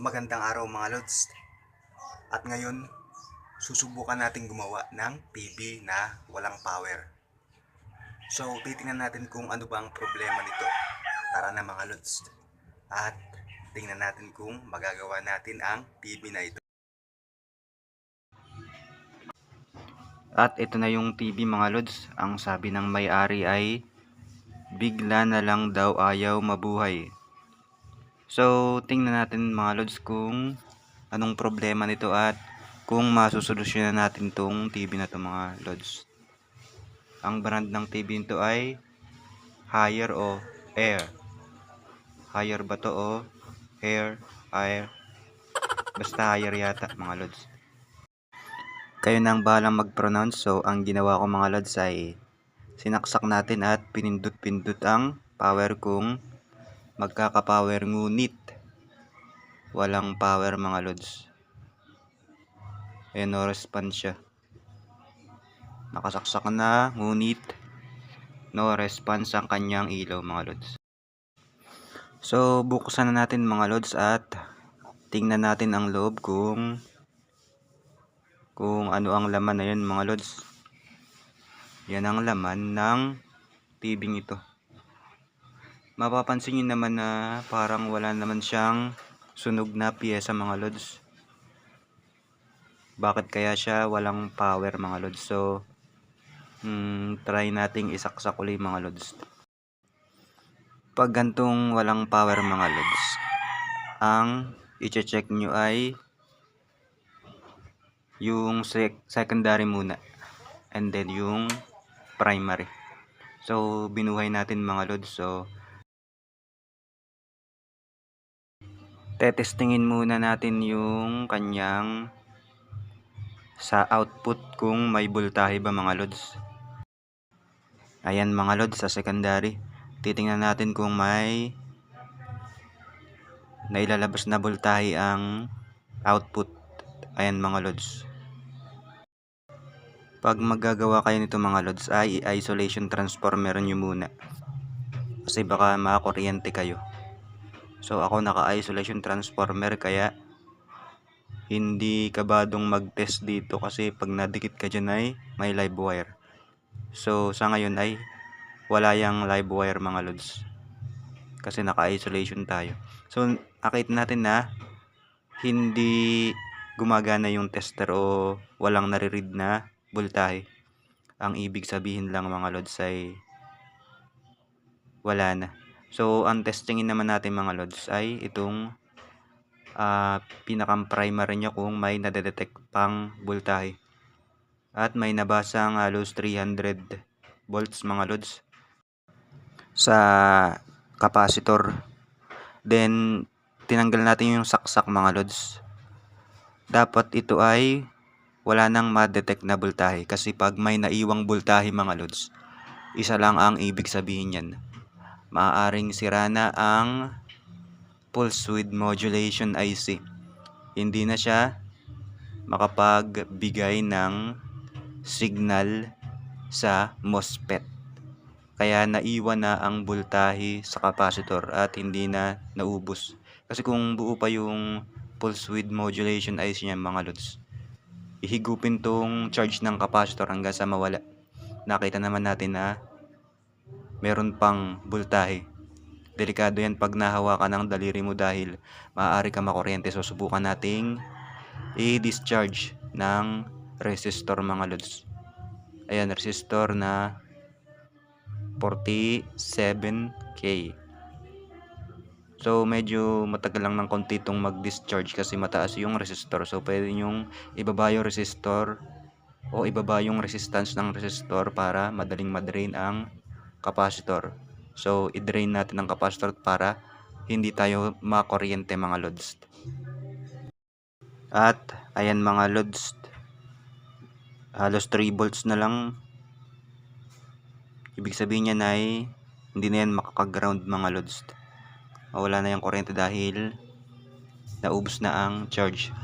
Magandang araw mga Lods. At ngayon, susubukan natin gumawa ng TV na walang power. So, titingnan natin kung ano ba ang problema nito. Tara na mga Lods. At tingnan natin kung magagawa natin ang TV na ito. At ito na yung TV mga lods. Ang sabi ng may-ari ay bigla na lang daw ayaw mabuhay. So, tingnan natin mga lods kung anong problema nito at kung masusolusyonan natin tong TV na to mga lods. Ang brand ng TV nito ay Higher o Air. Higher ba to o Air? Air? Basta higher yata mga lods kayo nang bahalang mag-pronounce. So, ang ginawa ko mga lods ay sinaksak natin at pinindot-pindot ang power kung magkaka-power ngunit walang power mga lods. Ayan, no response siya. Nakasaksak na, ngunit no response ang kanyang ilaw mga lods. So, buksan na natin mga lods at tingnan natin ang loob kung kung ano ang laman na yun mga lods yan ang laman ng tibing ito mapapansin nyo naman na parang wala naman siyang sunog na piyesa mga lods. Bakit kaya siya walang power mga lods? So hmm, try nating isaksak ulit mga lods. Pag gantong walang power mga lods ang i-check nyo ay yung sec- secondary muna and then yung primary. So binuhay natin mga lods. So tetestingin muna natin yung kanyang sa output kung may voltahe ba mga lods. Ayan mga lods sa secondary. Titingnan natin kung may nailalabas na voltahe ang output. Ayan mga lods. Pag magagawa kayo nito mga lods ay isolation transformer nyo muna. Kasi baka makakuryente kayo so ako naka isolation transformer kaya hindi kabadong mag test dito kasi pag nadikit ka dyan ay may live wire so sa ngayon ay wala yung live wire mga lods kasi naka isolation tayo so nakita natin na hindi gumagana yung tester o walang nare-read na voltahe. Ang ibig sabihin lang mga lods ay wala na. So, ang testingin naman natin mga lods ay itong uh, pinakang primary niya kung may nadedetect pang voltahe. At may nabasang halos 300 volts mga lods sa capacitor. Then, tinanggal natin yung saksak mga lods. Dapat ito ay wala nang ma-detect na voltahe kasi pag may naiwang voltahe mga lods, isa lang ang ibig sabihin yan. Maaaring sira na ang pulse width modulation IC. Hindi na siya makapagbigay ng signal sa MOSFET. Kaya naiwan na ang voltahe sa capacitor at hindi na naubos. Kasi kung buo pa yung pulse width modulation IC niya mga lods, ihigupin tong charge ng capacitor hanggang sa mawala. Nakita naman natin na meron pang voltahe. Delikado yan pag nahawakan ng daliri mo dahil maaari ka makuryente. So subukan nating i-discharge ng resistor mga lods. Ayan, resistor na 47K. So, medyo matagal lang ng konti itong mag-discharge kasi mataas yung resistor. So, pwede nyong ibaba yung resistor o ibaba yung resistance ng resistor para madaling madrain ang capacitor. So, i-drain natin ang capacitor para hindi tayo makuryente mga loads. At, ayan mga loads. Halos 3 volts na lang. Ibig sabihin niya na ay hindi na yan makaka-ground mga loads mawala na yung kuryente dahil naubos na ang charge.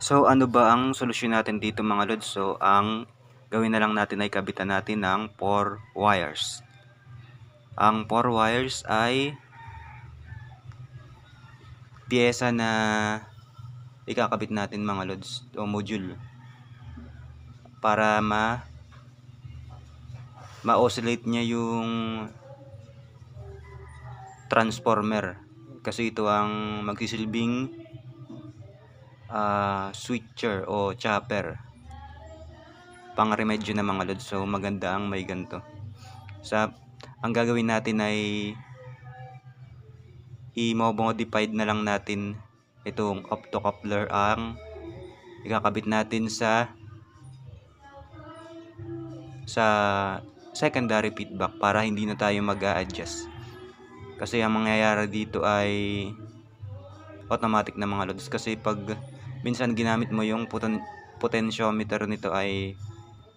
So ano ba ang solusyon natin dito mga lods? So ang gawin na lang natin ay kabitan natin ng 4 wires. Ang 4 wires ay pyesa na ikakabit natin mga lods o module para ma ma-oscillate niya yung transformer kasi ito ang magsisilbing ah, switcher o chopper pang remedyo na mga lods. So maganda ang may ganto sa ang gagawin natin ay i-modified na lang natin itong optocoupler ang ikakabit natin sa sa secondary feedback para hindi na tayo mag adjust kasi ang mangyayari dito ay automatic na mga loads kasi pag minsan ginamit mo yung poten- potentiometer nito ay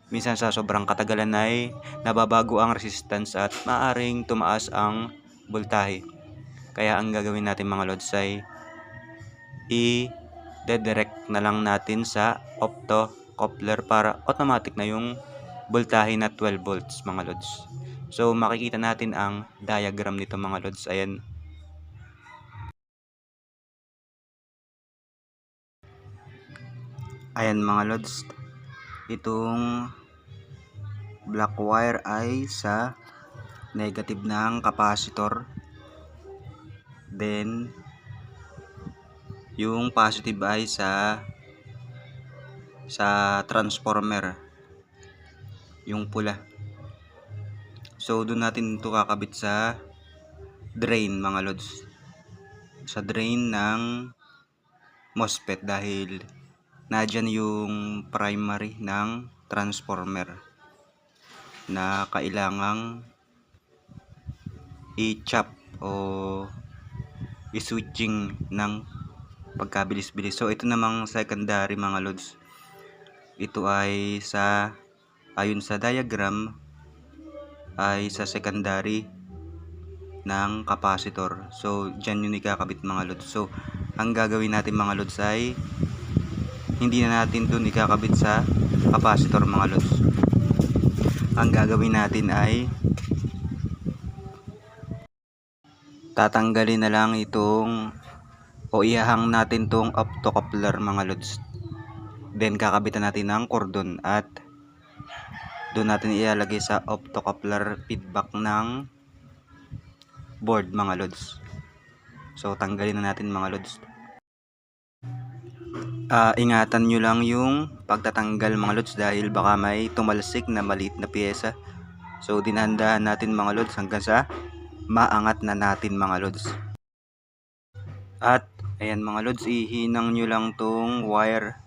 minsan sa sobrang katagalan ay nababago ang resistance at maaring tumaas ang voltahe kaya ang gagawin natin mga loads ay i-direct na lang natin sa optocoupler para automatic na yung voltahe na 12 volts mga lods. So makikita natin ang diagram nito mga lods. Ayan. Ayan mga lods. Itong black wire ay sa negative ng capacitor. Then yung positive ay sa sa transformer yung pula so doon natin ito kakabit sa drain mga lods sa drain ng MOSFET dahil nadyan yung primary ng transformer na kailangang i-chop o i-switching ng pagkabilis-bilis. So ito namang secondary mga lods. Ito ay sa ayon sa diagram ay sa secondary ng capacitor. So diyan yun ikakabit mga lods. So ang gagawin natin mga lods ay hindi na natin dun ikakabit sa capacitor mga lods. Ang gagawin natin ay tatanggalin na lang itong o ihahang natin tong optocoupler mga lods. Then kakabitan natin ng cordon at doon natin ilalagay sa optocoupler feedback ng board mga lods. So tanggalin na natin mga lods Ah, ingatan nyo lang yung pagtatanggal mga lods dahil baka may tumalsik na maliit na pyesa so dinandahan natin mga lods hanggang sa maangat na natin mga lods. At ayan mga lods ihinang nyo lang tong wire.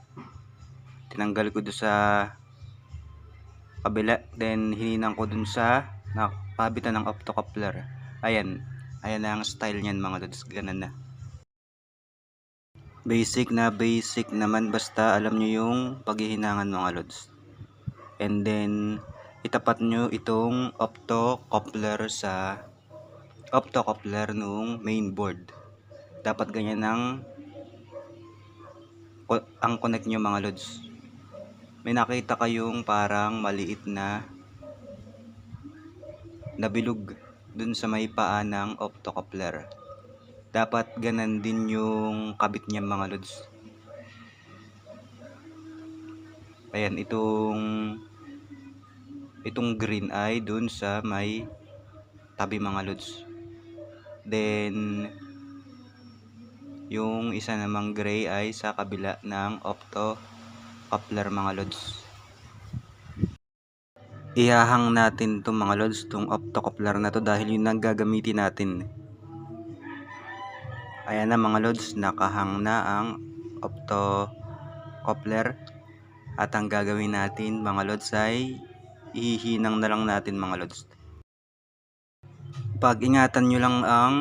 Tinanggal ko doon sa kabila. Then hininang ko dun sa nakabitan ng optocoupler. Ayan. Ayan na ang style niyan mga lods. Ganun na basic na basic naman basta alam nyo yung paghihinangan mga lods. And then itapat nyo itong optocoupler sa optocoupler nung main board. Dapat ganyan ang ang connect nyo mga lods. May nakita kayong parang maliit na nabilog dun sa may paa ng optocoupler dapat ganan din yung kabit niya mga lods. Ayan itong itong green ay dun sa may tabi mga lods. Then yung isa namang gray ay sa kabila ng opto coupler mga lods. Ihahang natin itong mga lods itong opto coupler na to dahil yun ang gagamitin natin ayan na mga lods nakahang na ang opto coupler. At ang gagawin natin mga lods ay ihihinang na lang natin mga lods. Pag ingatan nyo lang ang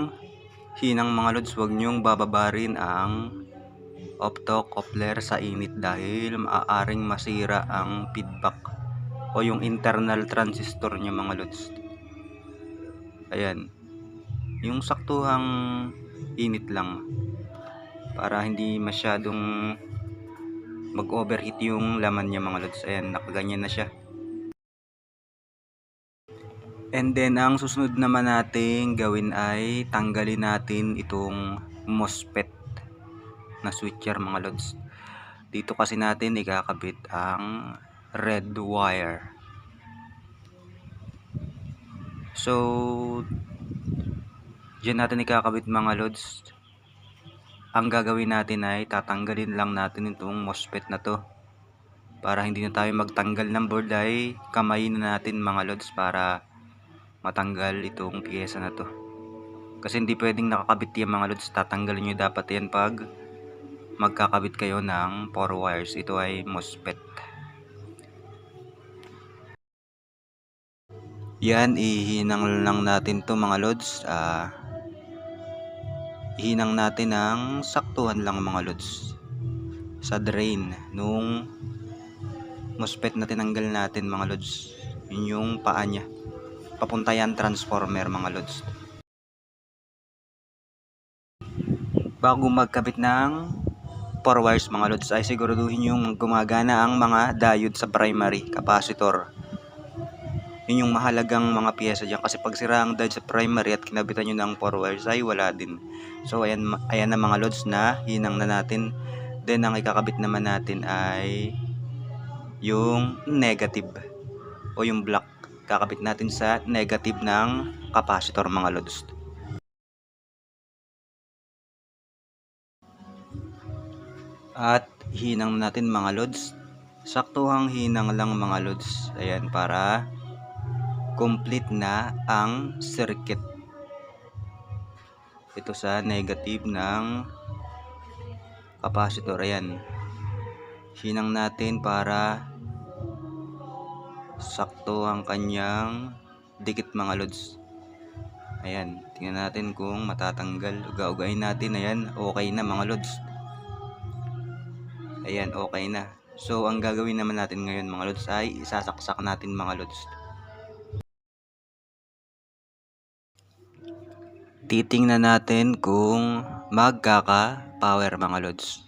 hinang mga lods. Huwag nyong bababarin ang optocoupler sa init dahil maaaring masira ang feedback o yung internal transistor niya mga lods. Ayan. Yung saktuhang init lang para hindi masyadong mag overheat yung laman niya mga lods ayan nakaganyan na siya And then, ang susunod naman nating gawin ay tanggalin natin itong MOSFET. na switcher mga lods. Dito kasi natin ikakabit ang red wire. So, dyan natin ikakabit mga lods. Ang gagawin natin ay tatanggalin lang natin itong MOSFET na to. Para hindi na tayo magtanggal ng board ay kamayin na natin mga lods para matanggal itong piyesa na to. Kasi hindi pwedeng nakakabit yan mga lods. Tatanggalin nyo dapat yan pag magkakabit kayo ng 4 wires. Ito ay MOSFET. Yan, ihinang lang natin to mga lods. Ah, ihinang natin ng saktuhan lang mga lods. Sa drain nung MOSFET na tinanggal natin mga lods. Yun yung paa niya. Papunta yan transformer mga lods. Bago magkabit ng 4 wires mga lods ay siguraduhin yung gumagana ang mga diode sa primary capacitor. Yun yung mahalagang mga piyesa dyan kasi pag sira ang diode sa primary at kinabitan nyo ng 4 wires ay wala din. So ayan, ayan na mga lods na hinang na natin. Then ang ikakabit naman natin ay yung negative o yung black. Kakabit natin sa negative ng capacitor mga lods. At hinang natin mga lods. Saktuhang hinang lang mga lods. Ayan para complete na ang circuit. Ito sa negative ng capacitor. Ayan. Hinang natin para sakto ang kanyang dikit mga lods. Ayan. Tingnan natin kung matatanggal. Uga-ugain natin. Ayan. Okay na mga lods. Ayan, okay na. So, ang gagawin naman natin ngayon mga lods ay isasaksak natin mga lods. Titingnan natin kung magkaka-power mga lods.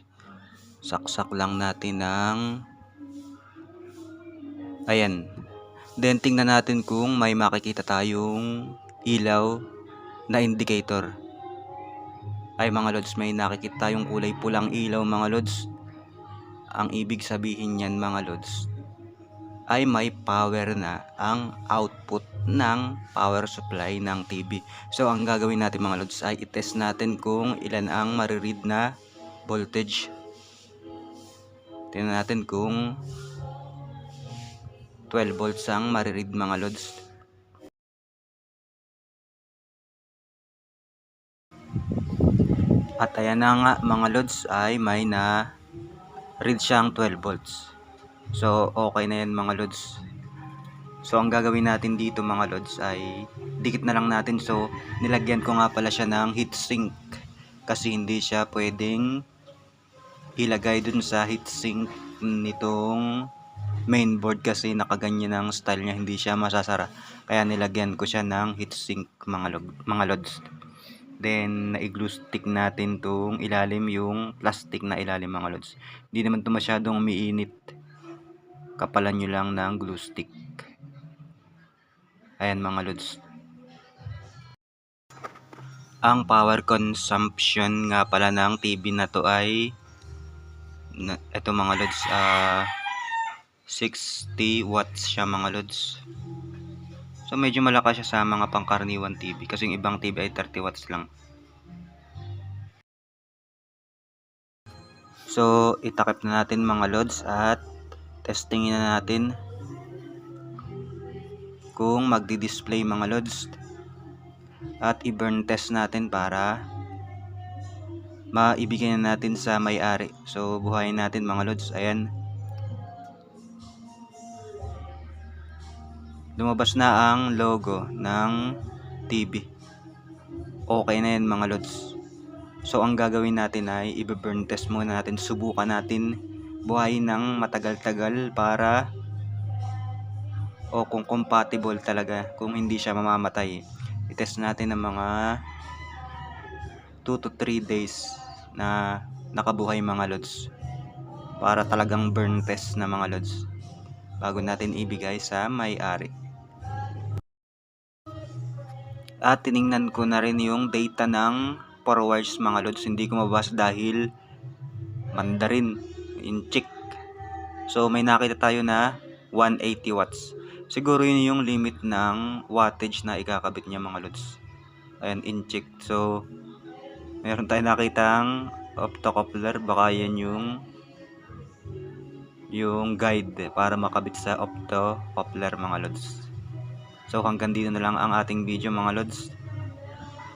Saksak lang natin ng... Ayan. Then, tingnan natin kung may makikita tayong ilaw na indicator. Ay mga lods, may nakikita tayong kulay pulang ilaw mga lods. Ang ibig sabihin niyan mga lods ay may power na ang output ng power supply ng TV. So ang gagawin natin mga lods ay i-test natin kung ilan ang mariread na voltage. Tingnan natin kung 12 volts ang mariread mga lods. At ayan na nga mga lods ay may na read siyang 12 volts. So, okay na yan mga lods. So, ang gagawin natin dito mga lods ay dikit na lang natin. So, nilagyan ko nga pala siya ng heatsink. Kasi hindi siya pwedeng ilagay dun sa heatsink nitong mainboard kasi nakaganyan ang style niya. Hindi siya masasara. Kaya nilagyan ko siya ng heatsink mga, log, mga lods. Then, na-glue stick natin tong ilalim yung plastic na ilalim mga lods. Hindi naman to masyadong umiinit. Kapalan nyo lang ng glue stick. Ayan mga lods. Ang power consumption nga pala ng TV na to ay na, ito mga lods ah 60 watts siya mga lods. So medyo malakas siya sa mga pangkaraniwan TV kasi yung ibang TV ay 30 watts lang. So itakip na natin mga lods at testingin na natin kung magdi-display mga lods at i-burn test natin para maibigay na natin sa may-ari. So buhayin natin mga lods. Ayan. lumabas na ang logo ng TV. Okay na yan mga lods. So ang gagawin natin ay i-burn test muna natin. Subukan natin buhayin ng matagal-tagal para o kung compatible talaga kung hindi siya mamamatay. I-test natin ng mga 2 to 3 days na nakabuhay mga lods para talagang burn test na mga lods bago natin ibigay sa may-ari. At tiningnan ko na rin yung data ng 4 wires mga lods. Hindi ko mabasa dahil Mandarin, Inchik. So may nakita tayo na 180 watts. Siguro yun yung limit ng wattage na ikakabit niya mga lods. Ayan, Inchik. So meron tayo nakitang optocoupler. Baka yan yung yung guide para makabit sa optocoupler mga lods. So hanggang dito na lang ang ating video mga lods.